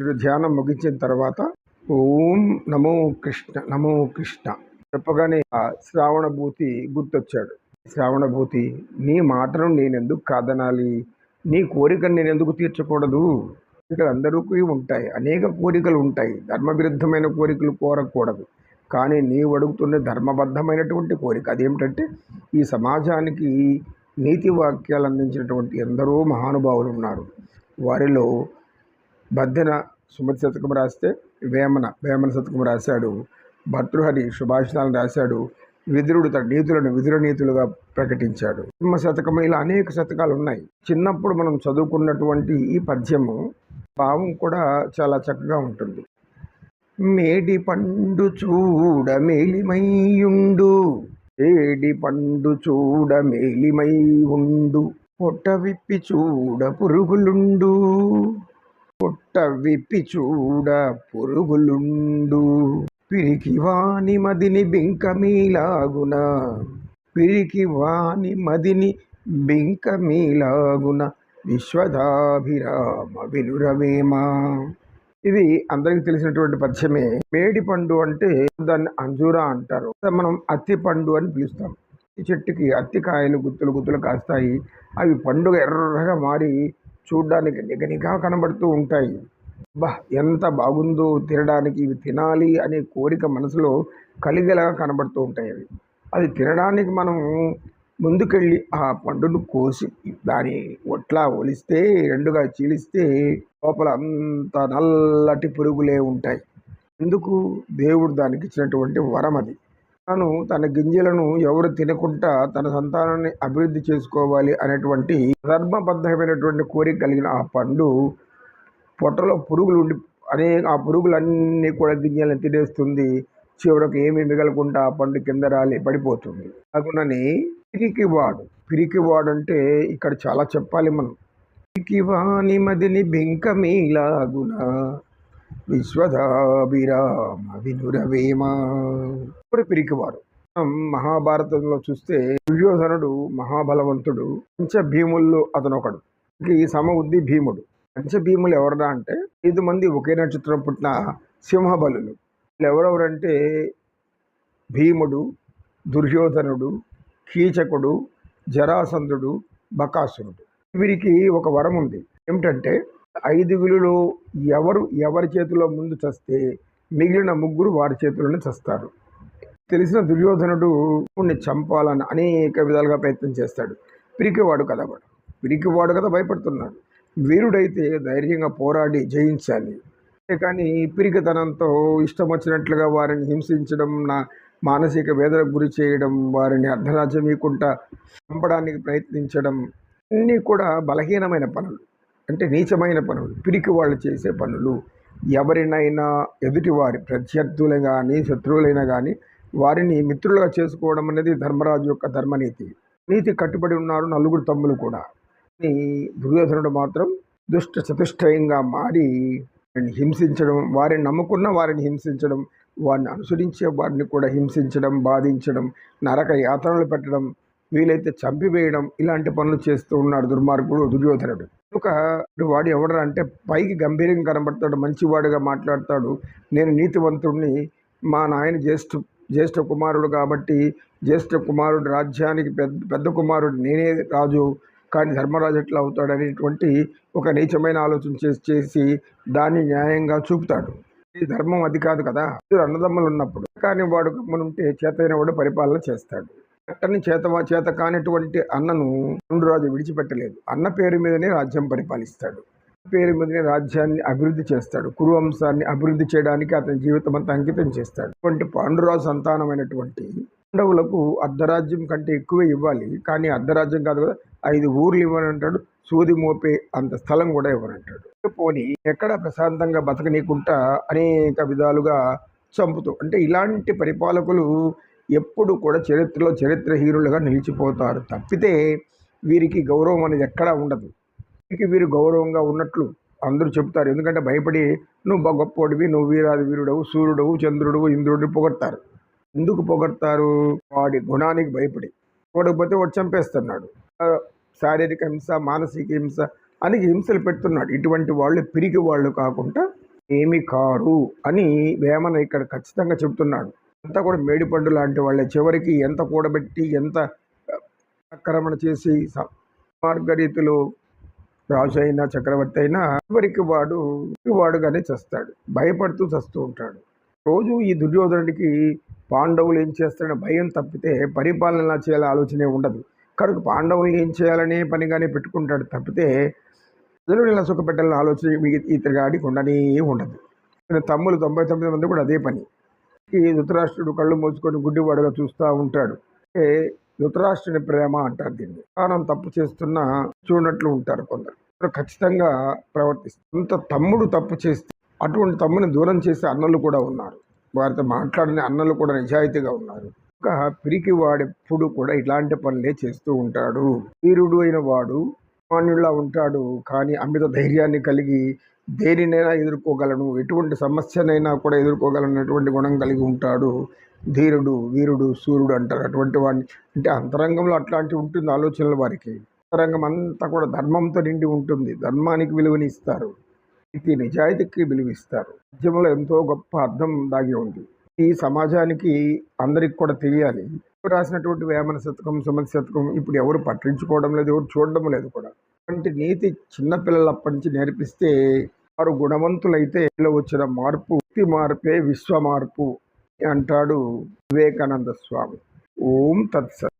మీరు ధ్యానం ముగించిన తర్వాత ఓం నమో కృష్ణ నమో కృష్ణ చెప్పగానే ఆ శ్రావణభూతి గుర్తొచ్చాడు. శ్రావణభూతి నీ మాటను నేను ఎందుకు కాదనాలి? నీ కోరికను నేను ఎందుకు తీర్చకూడదు? కోరికలు అందరికీ ఉంటాయి అనేక కోరికలు ఉంటాయి. ధర్మ విరుద్ధమైన కోరికలు కోరకూడదు. కానీ నీవు అడుగుతున్న ధర్మబద్ధమైనటువంటి కోరిక అదేమిటంటే ఈ సమాజానికి నీతి వాక్యాలు అందించినటువంటి ఎందరో మహానుభావులు ఉన్నారు. వారిలో బద్దెన సుమతి శతకం రాస్తే వేమన వేమన శతకం రాశాడు. భర్తృహరి సుభాషితాలను రాశాడు. విదురుడు తన నీతులను విదుర నీతులుగా ప్రకటించాడు. సింహ శతకం ఇలా అనేక శతకాలు ఉన్నాయి. చిన్నప్పుడు మనం చదువుకున్నటువంటి ఈ పద్యము భావం కూడా చాలా చక్కగా ఉంటుంది. మేడి పండు చూడ మేలిమయ్యుండు ఏడి పండు చూడ మేలిమై ఉండు పొట్ట విప్పి చూడ పురుగులుండు. పొట్ట విప్పి చూడ పురుగులుండు. పిరికి వాని మదిని బింకమీలాగున. పిరికి వాని మదిని బింకమీలాగున. విశ్వదాభిరామ వినురవేమా. ఇది అందరికి తెలిసినటువంటి పద్యమే. మేడి పండు అంటే దాన్ని అంజూరా అంటారు. మనం అత్తి పండు అని పిలుస్తాం. ఈ చెట్టుకి అత్తి కాయలు గుత్తులు గుత్తులు కాస్తాయి. అవి పండుగ ఎర్రగా మారి చూడ్డానికి నిగనిగా కనబడుతూ ఉంటాయి. బా ఎంత బాగుందో తినడానికి ఇవి తినాలి అనే కోరిక మనసులో కలిగేలా కనబడుతూ ఉంటాయి అవి. అది తినడానికి మనం ముందుకెళ్ళి ఆ పండును కోసి దాని ఒట్లా ఒలిస్తే రెండుగా చీలిస్తే లోపల అంత నల్లటి పురుగులే ఉంటాయి. ఎందుకు? దేవుడు దానికి ఇచ్చినటువంటి వరం అది. తను తన గింజలను ఎవరు తినకుండా తన సంతానాన్ని అభివృద్ధి చేసుకోవాలి అనేటువంటి ధర్మబద్ధమైనటువంటి కోరిక కలిగిన ఆ పండు పొట్టలో పురుగులు ఉండి అనేక ఆ పురుగులన్నీ కూడా గింజలను తినేస్తుంది. చివరకు ఏమి మిగలకుండా ఆ పండు కింద రాలి పడిపోతుంది. కాకుండానే పిరికివాడు పిరికివాడు అంటే ఇక్కడ చాలా చెప్పాలి మనం. పిరికివాణి మదిని బెంకమీలాగున విశ్వదాభిరామ వినురవేమ ఇప్పుడు పిరికివాడు మహాభారతంలో చూస్తే దుర్యోధనుడు మహాబలవంతుడు పంచభీముల్లో అతను ఒకడు ఈ సమబుద్ధి భీముడు. పంచభీములు ఎవరన్నా అంటే ఐదు మంది ఒకే నక్షత్రం పుట్టిన సింహబలులు. ఎవరెవరంటే భీముడు దుర్యోధనుడు కీచకుడు జరాసంధుడు బకాసురుడు. వీరికి ఒక వరం ఉంది ఏమిటంటే ఐదుగురులో ఎవరు ఎవరి చేతిలో ముందు చస్తే మిగిలిన ముగ్గురు వారి చేతిలోనే చస్తారు. తెలిసిన దుర్యోధనుడు కొన్ని చంపాలని అనేక విధాలుగా ప్రయత్నం చేస్తాడు. పిరికివాడు కదా వాడు. పిరికివాడు కదా భయపడుతున్నాడు. వీరుడైతే ధైర్యంగా పోరాడి జయించాలి. కానీ పిరికితనంతో ఇష్టం వచ్చినట్లుగా వారిని హింసించడం నా మానసిక వేదనకు గురి చేయడం వారిని అర్ధరాజ్యం ఇవ్వకుండా చంపడానికి ప్రయత్నించడం అన్నీ కూడా బలహీనమైన పనులు. అంటే నీచమైన పనులు పిరికి వాళ్ళు చేసే పనులు ఎవరినైనా ఎదుటివారి ప్రత్యర్థులు కానీ శత్రువులైనా కానీ వారిని మిత్రులుగా చేసుకోవడం అనేది ధర్మరాజు యొక్క ధర్మనీతి. నీతి కట్టుబడి ఉన్నారు నలుగురు తమ్ములు కూడా. దుర్యోధనుడు మాత్రం దుష్ట చతుష్టయంగా మారి హింసించడం వారిని నమ్ముకున్న వారిని హింసించడం వారిని అనుసరించే వారిని కూడా హింసించడం బాధించడం నరక యాతనలు పెట్టడం వీలైతే చంపివేయడం ఇలాంటి పనులు చేస్తూ ఉన్నాడు దుర్మార్గుడు దుర్యోధనుడు. ఒక వాడు ఎవడరా అంటే పైకి గంభీరంగా కనబడతాడు మంచివాడుగా మాట్లాడతాడు. నేను నీతివంతుడిని మా నాయన జ్యేష్ఠ జ్యేష్ఠ కుమారుడు కాబట్టి జ్యేష్ఠ కుమారుడు రాజ్యానికి పెద్ద పెద్ద కుమారుడు నేనే రాజు కానీ ధర్మరాజు ఎట్లా అవుతాడు అనేటువంటి ఒక నీచమైన ఆలోచన చేసి చేసి దాన్ని న్యాయంగా చూపుతాడు. ఈ ధర్మం అది కాదు కదా. అన్నదమ్ములు ఉన్నప్పుడు కానీ వాడు గమ్మునుంటే చేతైన వాడు పరిపాలన చేస్తాడు. అట్టని చేత చేత కానిటువంటి అన్నను రాజు విడిచిపెట్టలేదు. అన్న పేరు మీదనే రాజ్యం పరిపాలిస్తాడు. పేరు మీదనే రాజ్యాన్ని అభివృద్ధి చేస్తాడు. కురువంశాన్ని అభివృద్ధి చేయడానికి అతని జీవితం అంతా అంకితం చేస్తాడు. అటువంటి పాండురాజు సంతానమైనటువంటి పాండవులకు అర్ధరాజ్యం కంటే ఎక్కువే ఇవ్వాలి. కానీ అర్ధరాజ్యం కాదు కదా ఐదు ఊర్లు ఇవ్వనంటాడు. సూది మోపే అంత స్థలం కూడా ఇవ్వనంటాడు. పోని ఎక్కడ ప్రశాంతంగా బతకనీకుంటా అనేక విధాలుగా చంపుతూ అంటే ఇలాంటి పరిపాలకులు ఎప్పుడు కూడా చరిత్రలో చరిత్రహీనులుగా నిలిచిపోతారు. తప్పితే వీరికి గౌరవం అనేది ఎక్కడా ఉండదు. వీరికి వీరు గౌరవంగా ఉన్నట్లు అందరూ చెప్తారు ఎందుకంటే భయపడి నువ్వు గొప్పోడివి నువ్వు వీరాది వీరుడవు సూర్యుడవు చంద్రుడు ఇంద్రుడిని పొగడతారు. ఎందుకు పొగడతారు? వాడి గుణానికి భయపడి. పొగడకపోతే వాడు చంపేస్తున్నాడు. శారీరక హింస మానసిక హింస అని హింసలు పెడుతున్నాడు. ఇటువంటి వాళ్ళు పిరికి వాళ్ళు కాకుండా ఏమి కారు అని వేమన ఇక్కడ ఖచ్చితంగా చెబుతున్నాడు. అంతా కూడా మేడిపండు లాంటి వాళ్ళే. చివరికి ఎంత కూడబెట్టి ఎంత ఆక్రమణ చేసి మార్గరీతులు రాజు అయినా చక్రవర్తి అయినా చివరికి వాడు వాడుగానే చస్తాడు. భయపడుతూ చస్తూ ఉంటాడు. రోజు ఈ దుర్యోధనుడికి పాండవులు ఏం చేస్తారనే భయం తప్పితే పరిపాలన ఎలా ఆలోచనే ఉండదు. కనుక పాండవులు ఏం చేయాలనే పనిగానే పెట్టుకుంటాడు తప్పితే ప్రజలను ఇలా సుఖపెట్టాలని ఆలోచన ఈ- ఆడికి ఉండనే ఉండదు. తమ్ముడు తమ్ములు తొంభై తొమ్మిది మంది కూడా అదే పని. ఈ ధృతరాష్ట్రుడు కళ్ళు మూసుకొని గుడ్డివాడుగా చూస్తూ ఉంటాడు. అంటే ధృతరాష్ట్రుని ప్రేమ అంటారు దీన్ని. తాను తప్పు చేస్తున్నా చూడనట్లు ఉంటారు కొందరు. ఖచ్చితంగా ప్రవర్తిస్తారు. అంత తమ్ముడు తప్పు చేస్తే అటువంటి తమ్ముని దూరం చేసే అన్నలు కూడా ఉన్నారు. వారితో మాట్లాడిన అన్నలు కూడా నిజాయితీగా ఉన్నారు. ఒక పిరికి వాడెప్పుడు కూడా ఇలాంటి పనులే చేస్తూ ఉంటాడు. వీరుడు అయిన వాడు మాన్యుల్లా ఉంటాడు కానీ అమిత ధైర్యాన్ని కలిగి దేనినైనా ఎదుర్కోగలను. ఎటువంటి సమస్యనైనా కూడా ఎదుర్కోగలనటువంటి గుణం కలిగి ఉంటాడు. ధీరుడు వీరుడు సూర్యుడు అంటారు అటువంటి వాడిని. అంటే అంతరంగంలో అట్లాంటి ఉంటుంది ఆలోచనలు వారికి. అంతరంగం అంతా కూడా ధర్మంతో నిండి ఉంటుంది. ధర్మానికి విలువని ఇస్తారు. ఇది నిజాయితీకి విలువిస్తారు. రాజ్యంలో ఎంతో గొప్ప అర్థం దాగి ఉంది. ఈ సమాజానికి అందరికి కూడా తెలియాలి. రాసినటువంటి వేమన శతకం సుమతి శతకం ఇప్పుడు ఎవరు పట్టించుకోవడం లేదు ఎవరు చూడడం లేదు కూడా. అంటే నీతి చిన్నపిల్లలప్పటి నుంచి నేర్పిస్తే వారు గుణవంతులైతే వచ్చిన మార్పు వ్యక్తి మార్పే విశ్వ మార్పు అంటాడు వివేకానంద స్వామి. ఓం తత్సత్.